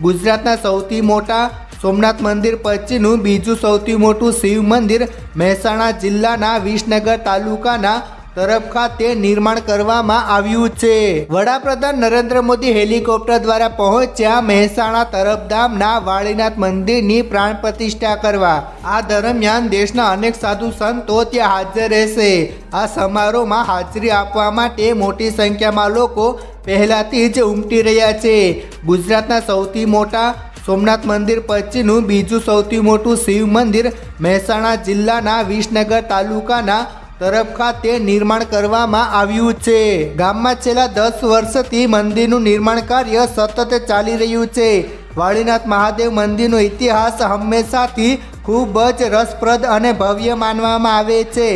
ગુજરાતના સૌથી મોટા સોમનાથ મંદિર પછીનું બીજું સૌથી મોટું શિવ મંદિર મહેસાણા જિલ્લાના વિસનગર તાલુકાના તરફ ખાતે નિર્માણ કરવામાં આવ્યું છે. વડાપ્રધાન નરેન્દ્ર મોદી હેલિકોપ્ટર દ્વારા પહોંચ્યા મહેસાણા તરફધામના વાળીનાથ મંદિરની પ્રાણ પ્રતિષ્ઠા કરવા. આ દરમિયાન દેશના અનેક સાધુ સંતો ત્યાં હાજર રહેશે. આ સમારોહમાં હાજરી આપવા માટે મોટી સંખ્યામાં લોકો પહેલાથી જ ઉમટી રહ્યા છે. ગુજરાતના સૌથી મોટા સોમનાથ મંદિર પછીનું બીજું સૌથી મોટું શિવ મંદિર મહેસાણા જિલ્લાના વિસનગર તાલુકાના તરફ ખાતે નિર્માણ કરવામાં આવ્યું છે. ગામમાં છેલ્લા દસ વર્ષથી મંદિરનું નિર્માણ કાર્ય સતત ચાલી રહ્યું છે. વાળીનાથ મહાદેવ મંદિરનો ઇતિહાસ હંમેશાથી ખૂબ જ રસપ્રદ અને ભવ્ય માનવામાં આવે છે.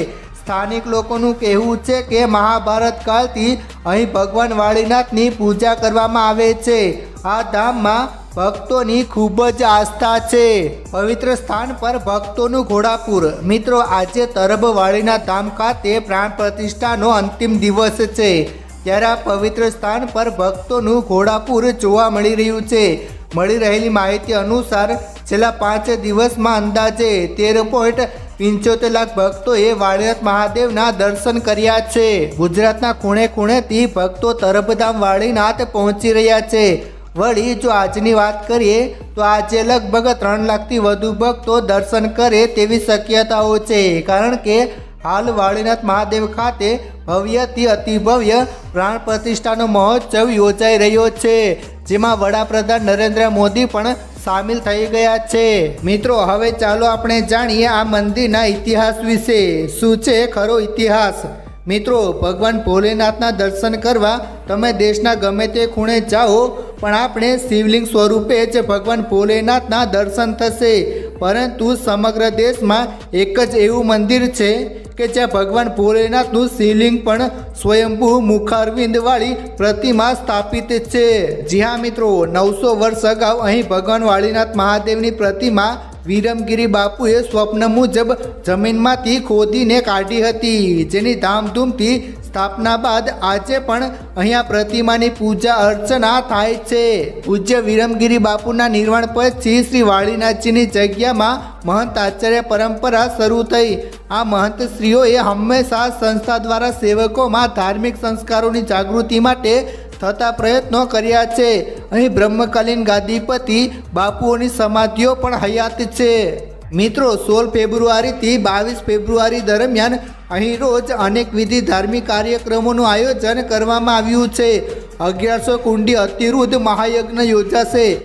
સ્થાનિક લોકોનું કહેવું છે કે મહાભારત કાળથી અહીં ભગવાન વાળીનાથની પૂજા કરવામાં આવે છે. આ ધામમાં ભક્તોની ખૂબ જ આસ્થા છે. પવિત્ર સ્થાન પર ભક્તોનું ઘોડાપુર. મિત્રો, આજે તરબ વાળીના ધામ ખાતે પ્રાણ પ્રતિષ્ઠાનો અંતિમ દિવસ છે. ત્યારે આ પવિત્ર સ્થાન પર ભક્તોનું ઘોડાપુર જોવા મળી રહ્યું છે. મળી રહેલી માહિતી અનુસાર છેલ્લા પાંચ દિવસમાં અંદાજે તેર પોઈન્ટ પંચોતેર લાખ ભક્તોએ વાળીનાથ મહાદેવના દર્શન કર્યા છે. ગુજરાતના ખૂણે ખૂણેથી ભક્તો તરબધામ વાળીનાથ પહોંચી રહ્યા છે. વળી જો આજની વાત કરીએ, તો આજે લગભગ ત્રણ લાખથી વધુ ભક્તો દર્શન કરે તેવી શક્યતાઓ છે. કારણ કે હાલ વાળીનાથ મહાદેવ ખાતે ભવ્યથી અતિભવ્ય પ્રાણ પ્રતિષ્ઠાનો મહોત્સવ યોજાઈ રહ્યો છે. જેમાં વડાપ્રધાન નરેન્દ્ર મોદી પણ સામેલ થઈ ગયા છે. મિત્રો, હવે ચાલો આપણે જાણીએ આ મંદિરના ઇતિહાસ વિશે. શું છે ખરો ઇતિહાસ? મિત્રો, ભગવાન ભોલેનાથના દર્શન કરવા તમે દેશના ગમે તે ખૂણે જાઓ, પણ આપણે શિવલિંગ સ્વરૂપે જ ભગવાન ભોલેનાથના દર્શન થશે. પરંતુ સમગ્ર દેશમાં એક જ એવું મંદિર છે કે જ્યાં ભગવાન ભોલેનાથનું શિવલિંગ પણ સ્વયંભૂ મુખારવિંદવાળી પ્રતિમા સ્થાપિત છે. જી હા, મિત્રો, નવસો વર્ષ અગાઉ અહીં ભગવાન વાળીનાથ મહાદેવની પ્રતિમા વિરમગીરી બાપુએ સ્વપ્ન મુજબ જમીનમાંથી ખોદીને કાઢી હતી. જેની ધામધૂમથી સ્થાપના બાદ આજે પણ અહીંયા પ્રતિમાની પૂજા અર્ચના થાય છે. પૂજ્ય વિરમગીરી બાપુના નિર્માણ પછી શ્રી વાળીનાથજીની જગ્યામાં મહંત આચાર્ય પરંપરા શરૂ થઈ. આ મહંત શ્રીઓએ હંમેશા સંસ્થા દ્વારા સેવકોમાં ધાર્મિક સંસ્કારોની જાગૃતિ માટે થતા પ્રયત્નો કર્યા છે. અહીં બ્રહ્મકાલીન ગાદીપતિ બાપુઓની સમાધિઓ પણ હયાત છે. મિત્રો, સોળ ફેબ્રુઆરીથી બાવીસ ફેબ્રુઆરી દરમિયાન અહીં રોજ અનેકવિધિ ધાર્મિક કાર્યક્રમોનું આયોજન કરવામાં આવ્યું છે. અગિયારસો કુંડી અતિરુદ્ધ મહાયજ્ઞ યોજાશે.